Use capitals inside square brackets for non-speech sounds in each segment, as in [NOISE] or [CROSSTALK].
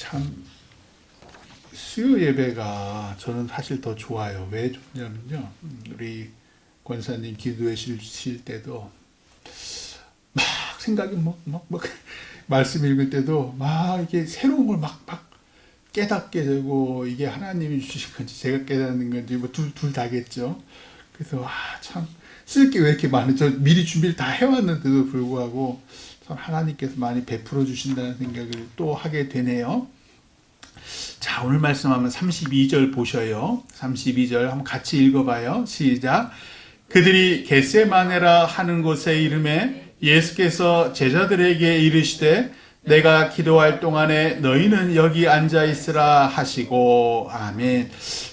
참 수요 예배가 저는 사실 더 좋아요. 왜 좋냐면요. 음, 우리 권사님 기도해 주실 때도 막 생각이 막, 막, 막 [LAUGHS] 말씀 읽을 때도 막 이게 새로운 걸 막, 막 깨닫게 되고 이게 하나님이 주신 건지 제가 깨닫는 건지 뭐 둘 둘 다겠죠. 그래서 아 참 쓸 게 왜 이렇게 많은 저 미리 준비를 다 해왔는데도 불구하고 참 하나님께서 많이 베풀어 주신다는 생각을 또 하게 되네요. 자, 오늘 말씀하면 32절 보셔요. 32절 한번 같이 읽어봐요. 시작. 그들이 겟세마네라 하는 곳의 이름에 예수께서 제자들에게 이르시되 내가 기도할 동안에 너희는 여기 앉아 있으라 하시고 아멘.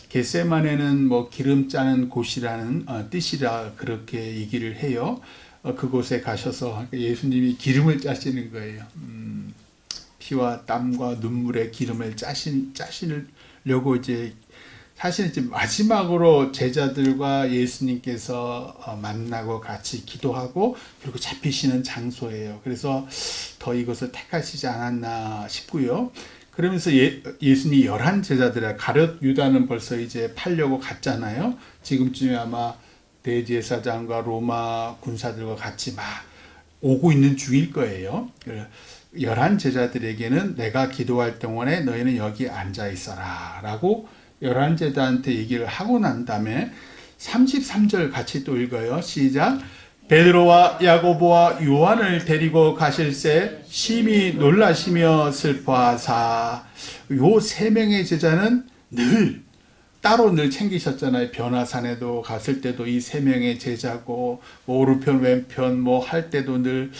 겟세마네는 뭐 기름 짜는 곳이라는 어, 뜻이라 그렇게 얘기를 해요. 어, 그곳에 가셔서 예수님이 기름을 짜시는 거예요. 음, 피와 땀과 눈물의 기름을 짜신 짜시려고 이제 사실 이제 마지막으로 제자들과 예수님께서 어, 만나고 같이 기도하고 그리고 잡히시는 장소예요. 그래서 더 이것을 택하시지 않았나 싶고요. 그러면서 예, 예수님이 열한 제자들을 가룟 유다는 벌써 이제 팔려고 갔잖아요. 지금쯤에 아마 대제사장과 로마 군사들과 같이 막 오고 있는 중일 거예요. 열한 제자들에게는 내가 기도할 동안에 너희는 여기 앉아 있어라 라고 열한 제자한테 얘기를 하고 난 다음에 33절 같이 또 읽어요. 시작. 베드로와 야고보와 요한을 데리고 가실새 심히 놀라시며 슬퍼하사 요 세 명의 제자는 늘 따로 늘 챙기셨잖아요. 변화산에도 갔을 때도 이 세 명의 제자고 뭐 오른편 왼편 뭐 할 때도 늘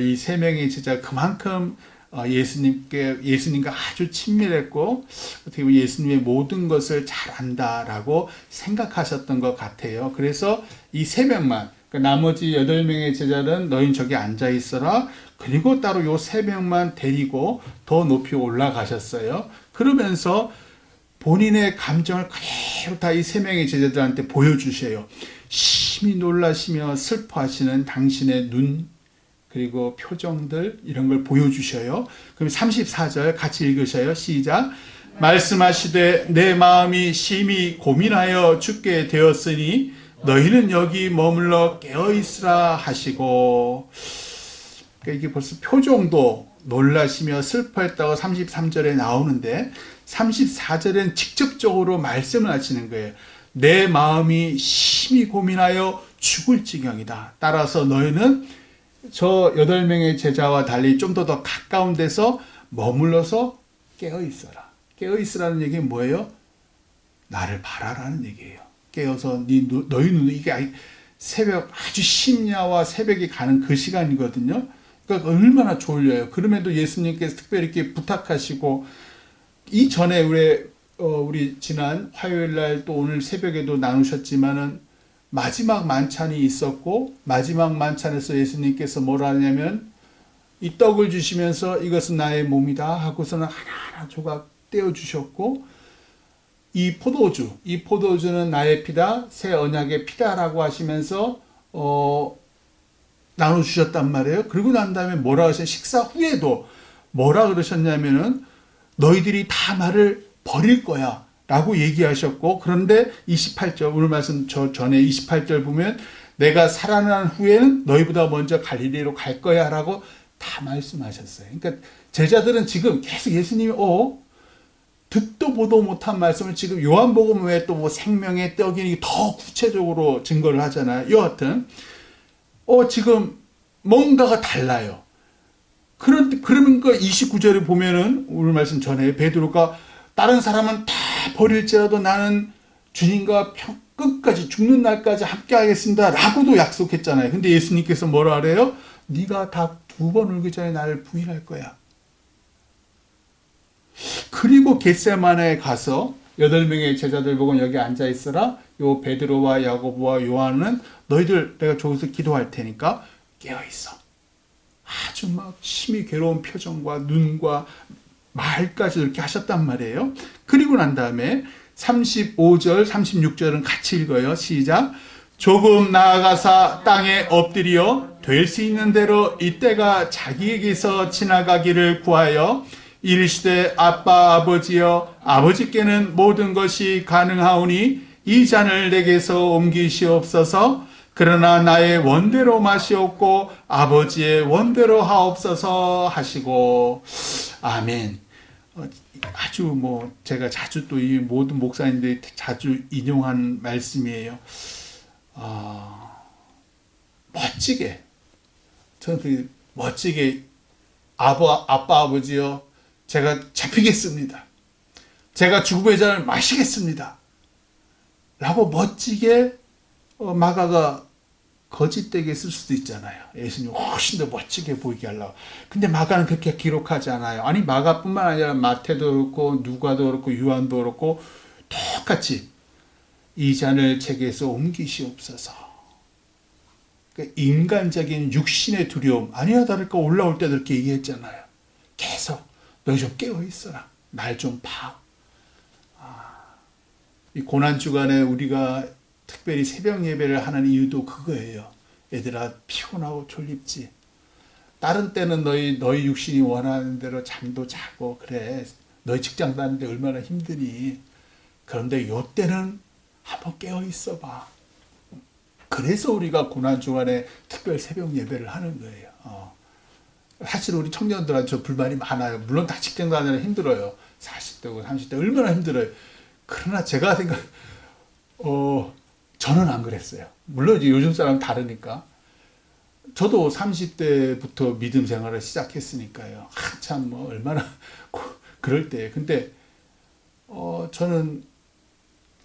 이 세 명의 제자 그만큼 어, 예수님께 예수님과 아주 친밀했고 어떻게 보면 예수님의 모든 것을 잘 안다라고 생각하셨던 것 같아요. 그래서 이 세 명만 그러니까 나머지 여덟 명의 제자는 너희 저기 앉아 있어라. 그리고 따로 요 세 명만 데리고 더 높이 올라가셨어요. 그러면서 본인의 감정을 그대로 다 이 세 명의 제자들한테 보여주셔요. 심히 놀라시며 슬퍼하시는 당신의 눈, 그리고 표정들, 이런 걸 보여주셔요. 그럼 34절 같이 읽으셔요. 시작. 말씀하시되 내 마음이 심히 고민하여 죽게 되었으니 너희는 여기 머물러 깨어 있으라 하시고 그러니까 이게 벌써 표정도 놀라시며 슬퍼했다고 33절에 나오는데 34절엔 직접적으로 말씀을 하시는 거예요. 내 마음이 심히 고민하여 죽을 지경이다. 따라서 너희는 저 여덟 명의 제자와 달리 좀 더 더 가까운 데서 머물러서 깨어 있어라. 깨어 있으라는 얘기는 뭐예요? 나를 바라라는 얘기예요. 깨어서 네 너희 눈 이게 새벽 아주 심야와 새벽이 가는 그 시간이거든요. 그러니까 얼마나 졸려요. 그럼에도 예수님께서 특별히 이렇게 부탁하시고 이 전에 우리 어, 우리 지난 화요일 날 또 오늘 새벽에도 나누셨지만은 마지막 만찬이 있었고 마지막 만찬에서 예수님께서 뭐라 하냐면 이 떡을 주시면서 이것은 나의 몸이다 하고서는 하나하나 조각 떼어 주셨고 이 포도주, 이 포도주는 나의 피다, 새 언약의 피다라고 하시면서 어 나눠 주셨단 말이에요. 그리고 난 다음에 뭐라 하셨 식사 후에도 뭐라 그러셨냐면은 너희들이 다 나를 버릴 거야. 라고 얘기하셨고, 그런데 28절, 오늘 말씀 저 전에 28절 보면 내가 살아난 후에는 너희보다 먼저 갈릴리로 갈 거야. 라고 다 말씀하셨어요. 그러니까 제자들은 지금 계속 예수님이, 어, 듣도 보도 못한 말씀을 지금 요한복음 외에 또 뭐 생명의 떡이 더 구체적으로 증거를 하잖아요. 여하튼, 어, 지금 뭔가가 달라요. 그런, 그러면 그 29절에 보면은 오늘 말씀 전에 베드로가 다른 사람은 다 버릴지라도 나는 주님과 끝까지 죽는 날까지 함께 하겠습니다. 라고도 약속했잖아요. 근데 예수님께서 뭐라 하래요? 네가 다 두 번 울기 전에 나를 부인할 거야. 그리고 겟세만에 가서 여덟 명의 제자들 보고 여기 앉아 있어라. 요 베드로와 야고보와 요한은 너희들 내가 저기서 기도할 테니까 깨어 있어. 아주 막 심히 괴로운 표정과 눈과 말까지 이렇게 하셨단 말이에요. 그리고 난 다음에 35절, 36절은 같이 읽어요. 시작. 조금 나아가사 땅에 엎드려 될수 있는 대로 이때가 자기에게서 지나가기를 구하여 이르시되 아빠 아버지여 아버지께는 모든 것이 가능하오니 이 잔을 내게서 옮기시옵소서 그러나 나의 원대로 마시옵고 아버지의 원대로 하옵소서 하시고 아멘. 어, 아주 뭐 제가 자주 또 이 모든 목사님들이 자주 인용한 말씀이에요. 아, 멋지게 저는 그 멋지게 아버 아빠 아버지요 제가 잡히겠습니다. 제가 죽음의 잔을 마시겠습니다. 라고 멋지게 어, 마가가 거짓되게 쓸 수도 있잖아요. 예수님 훨씬 더 멋지게 보이게 하려고. 근데 마가는 그렇게 기록하지 않아요. 아니 마가뿐만 아니라 마태도 그렇고 누가도 그렇고 요한도 그렇고 똑같이 이 잔을 제게서 옮기시옵소서. 그러니까 인간적인 육신의 두려움 아니야 다를까 올라올 때도 그렇게 얘기했잖아요. 계속 너희 좀 깨어 있어라. 날 좀 봐. 이 고난 주간에 우리가 특별히 새벽 예배를 하는 이유도 그거예요. 얘들아 피곤하고 졸립지. 다른 때는 너희 너희 육신이 원하는 대로 잠도 자고 그래. 너희 직장 다니는데 얼마나 힘드니. 그런데 요 때는 한번 깨어 있어 봐. 그래서 우리가 고난 주간에 특별 새벽 예배를 하는 거예요. 어. 사실 우리 청년들한테 저 불만이 많아요. 물론 다 직장 다니는 힘들어요. 40대고 30대 얼마나 힘들어요. 그러나 제가 생각, 어, 저는 안 그랬어요. 물론 이제 요즘 사람 다르니까. 저도 30대부터 믿음 생활을 시작했으니까요. 한참 뭐 얼마나 [LAUGHS] 그럴 때. 근데, 어, 저는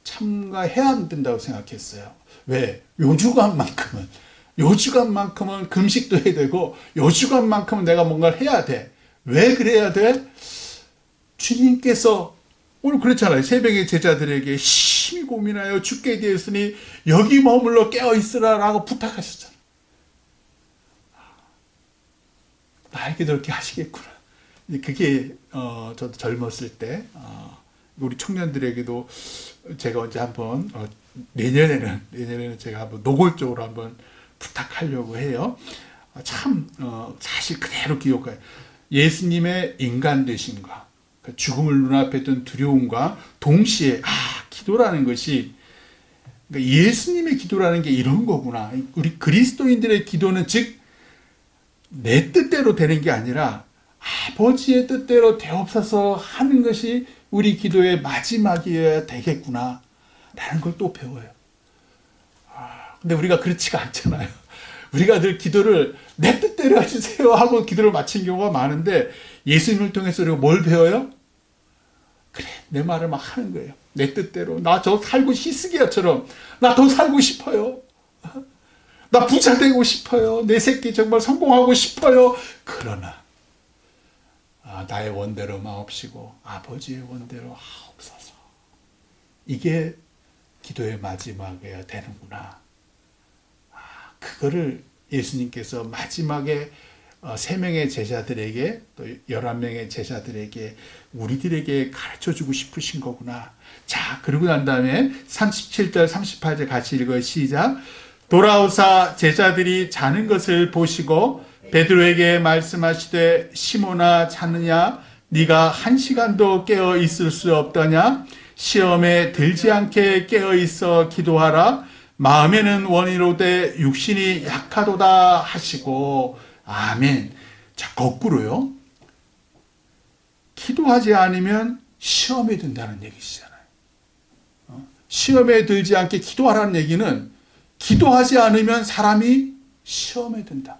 참가해야 된다고 생각했어요. 왜? 요주간만큼은, 요주간만큼은 금식도 해야 되고, 요주간만큼은 내가 뭔가를 해야 돼. 왜 그래야 돼? 주님께서 오늘 그렇잖아요. 새벽에 제자들에게 심히 고민하여 죽게 되었으니 여기 머물러 깨어 있으라라고 부탁하셨잖아요. 나에게도 그렇게 하시겠구나. 그게 어, 저도 젊었을 때 어, 우리 청년들에게도 제가 언제 한번 어, 내년에는 내년에는 제가 한번 노골적으로 한번 부탁하려고 해요. 어, 참 어, 사실 그대로 기억해요. 예수님의 인간 되심과 그 죽음을 눈앞에 둔 두려움과 동시에 아 기도라는 것이 그러니까 예수님의 기도라는 게 이런 거구나. 우리 그리스도인들의 기도는 즉 내 뜻대로 되는 게 아니라 아버지의 뜻대로 되옵소서 하는 것이 우리 기도의 마지막이어야 되겠구나. 라는 걸 또 배워요. 아, 근데 우리가 그렇지가 않잖아요. 우리가 늘 기도를 내 뜻대로 해주세요 하고 기도를 마친 경우가 많은데 예수님을 통해서 우리가 뭘 배워요? 그래, 내 말을 막 하는 거예요. 내 뜻대로. 나 저 살고 히스기야처럼. 나 더 살고 싶어요. 나 부자 되고 싶어요. 내 새끼 정말 성공하고 싶어요. 그러나, 아, 나의 원대로 마옵시고, 아버지의 원대로 하옵소서. 이게 기도의 마지막이어야 되는구나. 아, 그거를 예수님께서 마지막에 어, 세 명의 제자들에게 또 열한 명의 제자들에게 우리들에게 가르쳐 주고 싶으신 거구나. 자, 그러고 난 다음에 37절 38절 같이 읽어요. 시작. 돌아오사 제자들이 자는 것을 보시고 베드로에게 말씀하시되 시모나 자느냐 네가 한 시간도 깨어 있을 수 없더냐 시험에 들지 않게 깨어 있어 기도하라 마음에는 원이로되 육신이 약하도다 하시고 아멘. 자, 거꾸로요. 기도하지 않으면 시험에 든다는 얘기시잖아요. 어? 시험에 들지 않게 기도하라는 얘기는 기도하지 않으면 사람이 시험에 든다.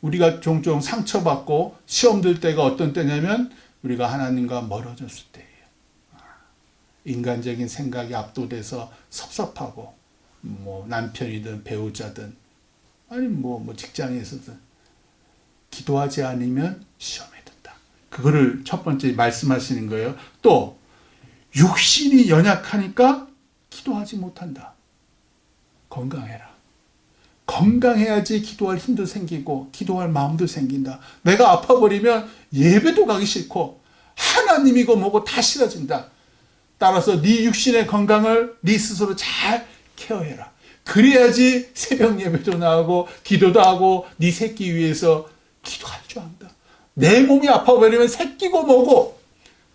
우리가 종종 상처받고 시험 들 때가 어떤 때냐면 우리가 하나님과 멀어졌을 때예요. 인간적인 생각이 압도돼서 섭섭하고 뭐 남편이든 배우자든 아니 뭐, 뭐 직장에서든 기도하지 않으면 시험에 든다. 그거를 첫 번째 말씀하시는 거예요. 또 육신이 연약하니까 기도하지 못한다. 건강해라. 건강해야지 기도할 힘도 생기고 기도할 마음도 생긴다. 내가 아파버리면 예배도 가기 싫고 하나님이고 뭐고 다 싫어진다. 따라서 네 육신의 건강을 네 스스로 잘 케어해라. 그래야지 새벽 예배도 나오고 기도도 하고 네 새끼 위해서 기도할 줄 안다. 내 몸이 아파버리면 새끼고 뭐고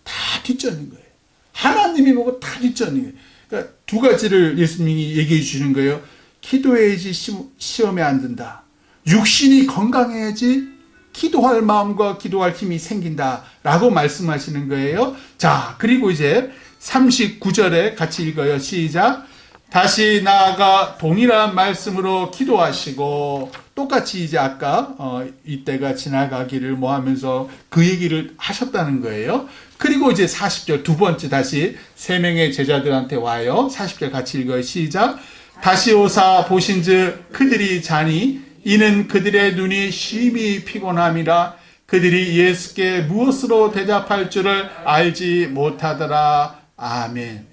다 뒷전인 거예요. 하나님이 뭐고 다 뒷전이에요. 그러니까 두 가지를 예수님이 얘기해 주시는 거예요. 기도해야지 시- 시험에 안 든다. 육신이 건강해야지 기도할 마음과 기도할 힘이 생긴다. 라고 말씀하시는 거예요. 자, 그리고 이제 39절에 같이 읽어요. 시작. 다시 나아가 동일한 말씀으로 기도하시고 똑같이 이제 아까 어, 이때가 지나가기를 뭐 하면서 그 얘기를 하셨다는 거예요. 그리고 이제 40절 두 번째 다시 세 명의 제자들한테 와요. 40절 같이 읽어요. 시작. 다시 오사 보신즉 그들이 자니 이는 그들의 눈이 심히 피곤함이라 그들이 예수께 무엇으로 대답할 줄을 알지 못하더라. 아멘.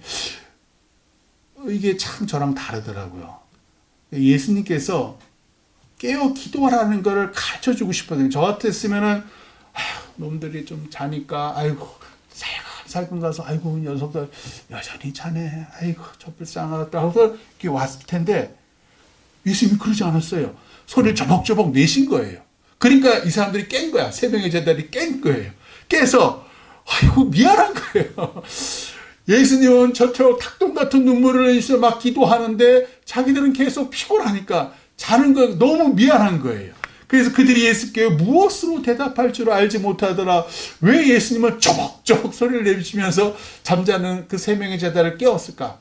이게 참 저랑 다르더라고요. 예수님께서 깨어 기도하라는 것을 가르쳐 주고 싶거든요. 저 같았으면은, 아휴, 놈들이 좀 자니까, 아이고, 살금 가서, 아이고, 녀석들 여전히 자네. 아이고, 저 불쌍하다. 하고 이렇게 왔을 텐데, 예수님이 그러지 않았어요. 소리를 저벅저벅 내신 거예요. 그러니까 이 사람들이 깬 거야. 세 명의 제자들이 깬 거예요. 깨서, 아이고, 미안한 거예요. 예수님은 저처럼 탁동 같은 눈물을 흘리면서 막 기도하는데 자기들은 계속 피곤하니까 자는 거 너무 미안한 거예요. 그래서 그들이 예수께 무엇으로 대답할 줄 알지 못하더라. 왜 예수님은 쪼벅쪼벅 소리를 내시면서 잠자는 그 세 명의 제자를 깨웠을까?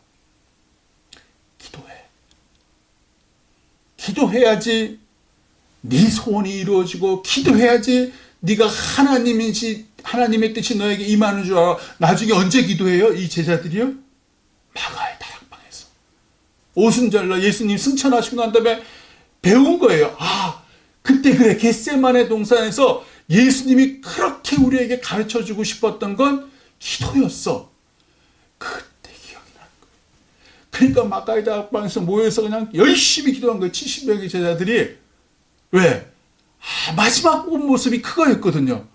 기도해. 기도해야지 네 소원이 이루어지고 기도해야지 네가 하나님이지 하나님의 뜻이 너에게 임하는 줄 알아. 나중에 언제 기도해요? 이 제자들이요? 마가의 다락방에서. 오순절날 예수님 승천하시고 난 다음에 배운 거예요. 아, 그때 그래. 겟세만의 동산에서 예수님이 그렇게 우리에게 가르쳐 주고 싶었던 건 기도였어. 그때 기억이 난 거예요. 그러니까 마가의 다락방에서 모여서 그냥 열심히 기도한 거예요. 70명의 제자들이. 왜? 아, 마지막 본 모습이 그거였거든요.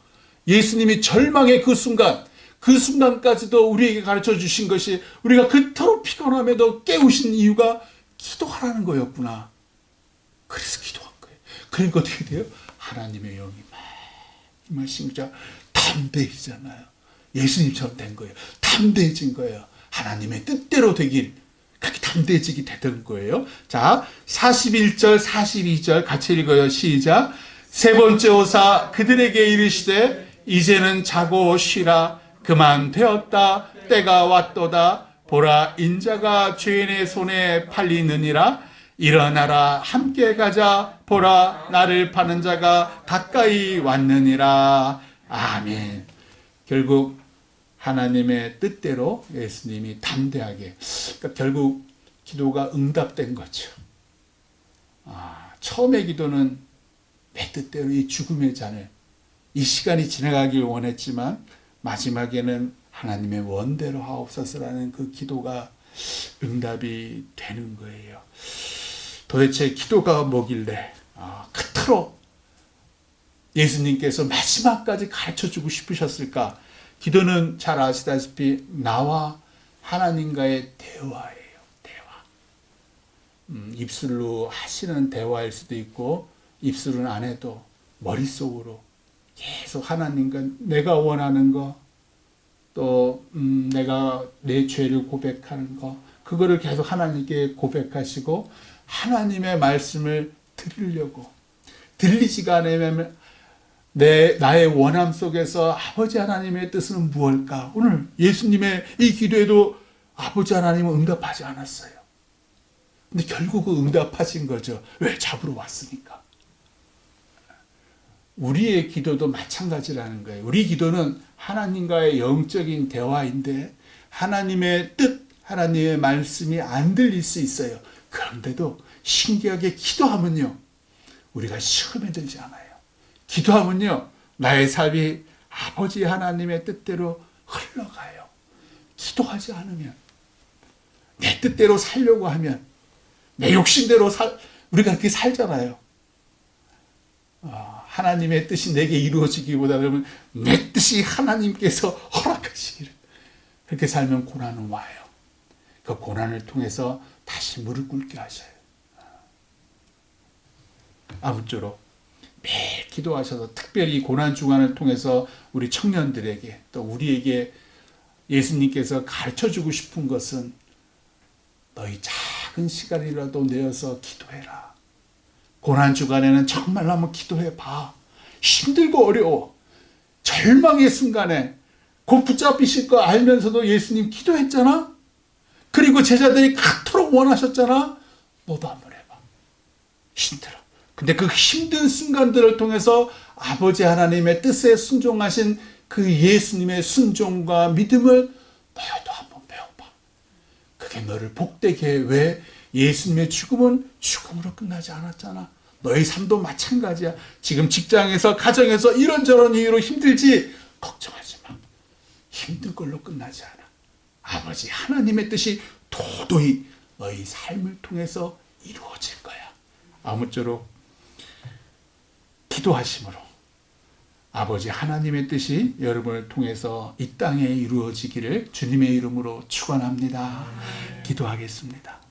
예수님이 절망의 그 순간, 그 순간까지도 우리에게 가르쳐 주신 것이 우리가 그토록 피곤함에도 깨우신 이유가 기도하라는 거였구나. 그래서 기도한 거예요. 그러니까 어떻게 돼요? 하나님의 영이 막 임하시자 담대해지잖아요. 예수님처럼 된 거예요. 담대해진 거예요. 하나님의 뜻대로 되길 그렇게 담대해지게 되던 거예요. 자, 41절, 42절 같이 읽어요. 시작. 세 번째 오사 그들에게 이르시되 이제는 자고 쉬라. 그만 되었다. 때가 왔도다. 보라 인자가 죄인의 손에 팔리느니라. 일어나라. 함께 가자. 보라 나를 파는 자가 가까이 왔느니라. 아멘. 결국 하나님의 뜻대로 예수님이 담대하게 그러니까 결국 기도가 응답된 거죠. 아, 처음의 기도는 내 뜻대로 이 죽음의 잔을 이 시간이 지나가길 원했지만 마지막에는 하나님의 원대로 하옵소서라는 그 기도가 응답이 되는 거예요. 도대체 기도가 뭐길래 아, 그토록 예수님께서 마지막까지 가르쳐 주고 싶으셨을까? 기도는 잘 아시다시피 나와 하나님과의 대화예요. 대화. 음, 입술로 하시는 대화일 수도 있고 입술은 안 해도 머릿속으로 계속 하나님과 내가 원하는 거, 또 음, 내가 내 죄를 고백하는 거, 그거를 계속 하나님께 고백하시고 하나님의 말씀을 들으려고 들리지가 않으면 내 나의 원함 속에서 아버지 하나님의 뜻은 무엇일까? 오늘 예수님의 이 기도에도 아버지 하나님은 응답하지 않았어요. 근데 결국은 응답하신 거죠. 왜 잡으러 왔으니까. 우리의 기도도 마찬가지라는 거예요. 우리 기도는 하나님과의 영적인 대화인데 하나님의 뜻, 하나님의 말씀이 안 들릴 수 있어요. 그런데도 신기하게 기도하면요. 우리가 시험에 들지 않아요. 기도하면요. 나의 삶이 아버지 하나님의 뜻대로 흘러가요. 기도하지 않으면 내 뜻대로 살려고 하면 내 욕심대로 살 우리가 그렇게 살잖아요. 어, 하나님의 뜻이 내게 이루어지기보다는 내 뜻이 하나님께서 허락하시기를 그렇게 살면 고난은 와요. 그 고난을 통해서 다시 무릎 꿇게 하셔요. 아무쪼록 매일 기도하셔서 특별히 고난 주간을 통해서 우리 청년들에게 또 우리에게 예수님께서 가르쳐 주고 싶은 것은 너희 작은 시간이라도 내어서 기도해라. 고난 주간에는 정말 한번 기도해 봐. 힘들고 어려워. 절망의 순간에 곧 붙잡히실 거 알면서도 예수님 기도했잖아. 그리고 제자들이 그토록 원하셨잖아. 너도 한번 해봐. 힘들어. 근데 그 힘든 순간들을 통해서 아버지 하나님의 뜻에 순종하신 그 예수님의 순종과 믿음을 너도 한번 배워봐. 그게 너를 복되게 해. 왜? 예수님의 죽음은 죽음으로 끝나지 않았잖아. 너의 삶도 마찬가지야. 지금 직장에서, 가정에서 이런저런 이유로 힘들지? 걱정하지 마. 힘든 걸로 끝나지 않아. 아버지 하나님의 뜻이 도도히 너희 삶을 통해서 이루어질 거야. 아무쪼록 기도하심으로 아버지 하나님의 뜻이 여러분을 통해서 이 땅에 이루어지기를 주님의 이름으로 축원합니다. 기도하겠습니다.